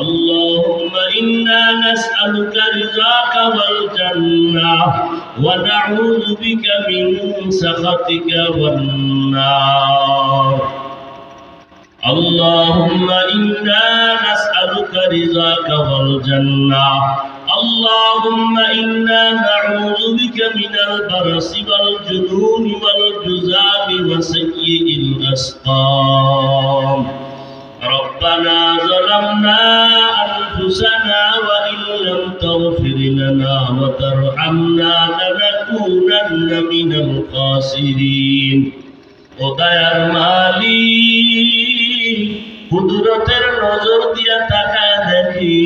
اللهم إنا نسألك رضاك والجنة ونعوذ بك من سخطك والنار. اللهم إنا نسألك رضاك والجنة اللهم إنا نعوذ بك من البرص والجنون والجزام وسيء الأسقام. ربنا ظلمنا أنفسنا وإن لم تغفر لنا وترحمنا لنكونن من الخاسرين ওদায়ার মালিক কুদরতের নজর দিয়া তাকায় দেখি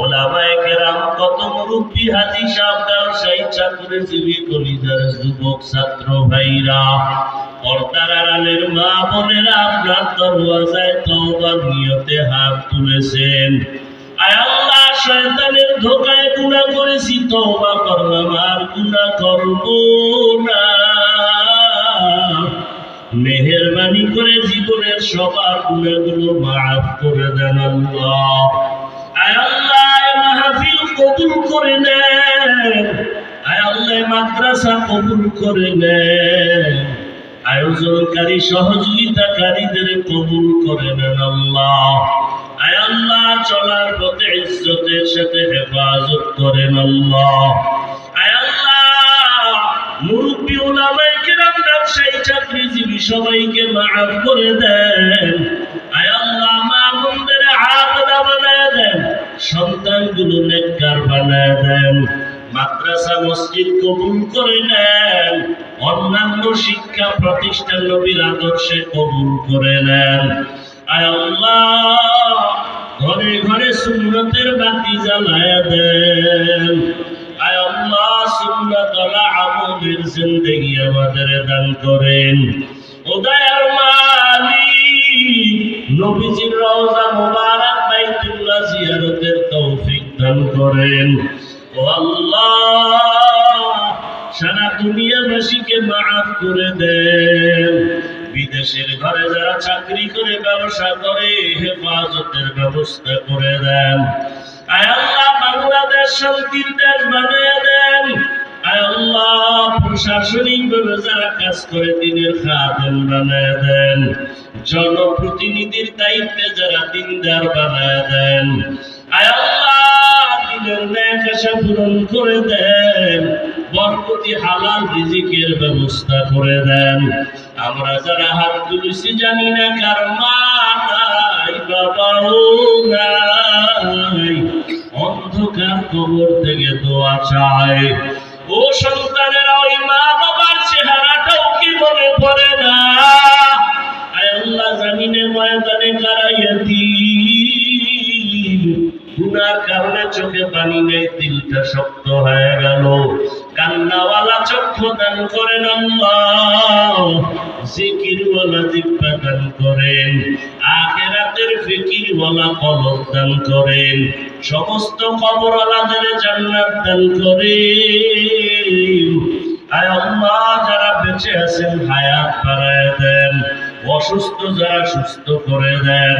ওলামায়ে কেরাম কত মুরব্বী হাজি সাহেব ব্যবসায়ী চাকরিজীবী কলিজার যুবক ছাত্র ভাইরা পর্দার আড়ালের মা বোনেরা আপনার দরওয়াজায় তওবা নিয়তে হাত তুলেছেন। আল্লাহ, শয়তানের ধোকায় গুনাহ করেছি, তওবা করলাম আর গুনাহ করব না। মেহেরবানি করে জীবনের সবার গুণাগুলো মাফ করে দেন আল্লাহ। আয় আল্লাহ মাহফিল কবুল করে নেন। আয় আল্লাহ মাদ্রাসা কবুল করে নেন। আয়োজনকারী সহযোগিতাকারীদের কবুল করে নেন আল্লাহ। আয় আল্লাহ, চলার পথে ইজ্জতের সাথে হেফাজত করেন আল্লাহ। মুরব্বী উলামায়ে কেরাম সবাইকে করে দেন। আয় আল্লাহ, মা দেন। সন্তানগুলো বানায় দেন। মাদ্রাসা মসজিদ কবুল করে নেন, অন্যান্য শিক্ষা প্রতিষ্ঠান নবীর আদর্শে কবুল করে নেন। ঘরে ঘরে সুন্নতের বাতি জ্বালায় দেন। আমাদের দান করেন। মালিক, নবীজির জিয়ারতের তৌফিক দান করেন। সারা দুনিয়াবাসীকে মাফ করে বিদেশের ঘরে যারা চাকরি করে, ব্যবসা করে, হেফাজতের ব্যবস্থা করে দেন। আয় আল্লাহ, বাংলাদেশ শান্তির দেশ বানিয়ে দেন। আয় আল্লাহ, প্রশাসনিক ভাবে যারা কাজ করে, দিনের বানায় দেন। জনপ্রতিনিধির দায়িত্বে যারা দিনদার বানায় দেন। আয় দিনের পূরণ করে দেন, বরকতি হালাল রিজিকের ব্যবস্থা করে দেন। আমরা যারা হাত তুলেছি জানি না কার মা বাবাও নাই। অন্ধকার কবর থেকে দোয়া চায়। ও সন্তানেরা চোখে পানি নেই দিলটা শক্ত হয়ে গেল। কান্নাওয়ালা চক্ষু দান করেন আল্লাহ জিকিরওয়ালা দান করেন। আখেরাতের ফিকিরওয়ালা কলব দান করেন। সমস্ত কবরওয়ালাদের জান্নাত দান করেন। আয় আল্লাহ যারা বেঁচে আছেন, হায়াত বাড়ায় দেন। অসুস্থ যারা সুস্থ করে দেন।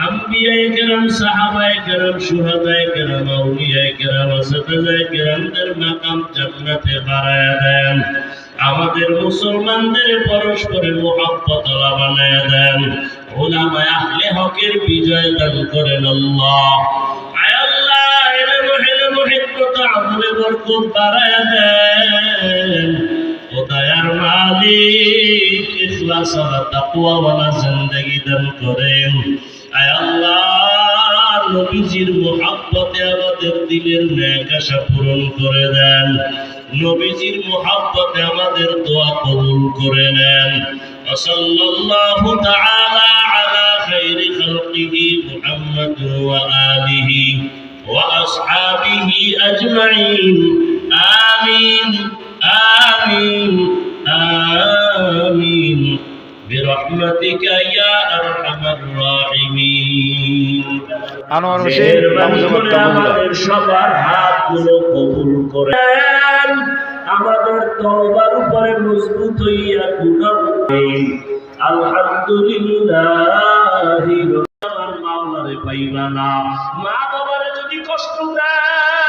আম্বিয়ায়ে বাড়ায় দেন আমাদের মুসলমানদের পরস্পরের মোহাব্বত বানায় দেন ওলামায়ে হকের বিজয় দান করেন আল্লাহ। আয় আল্লাহ ইলম ইলম হিকমত আমলে বরকত বাড়ায় দেন ও মালিক, ইখলাস আর তাকওয়া ওয়ালা জিন্দেগি দান করেন। আয় আল্লাহ, নবীজির মুহাব্বতে আমাদের দিলের ন্যাক আশা পূরণ করে দেন। নবীজির মুহাব্বতে আমাদের দোয়া কবুল করে নেন। সাল্লাল্লাহু তাআলা আলা খাইরি খালকিহি মুহাম্মদ ওয়া আলিহি ওয়া আসহাবিহি আজমাইন। আমিন। آمين آمين برحمتك يا أرحم الراحمين আনোয়ার হোসেন মেহেরবানি নামজবাব করে তাবুল্লাহ আমাদের সবার হাতগুলো কবুল করে নেন। আমাদের তওবার উপরে মজবুত হইয়া গুনাহ আলহামদুলিল্লাহ আমার মাওলারে পাইবা না মা বাবারে যদি কষ্ট দাও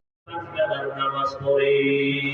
Tasmai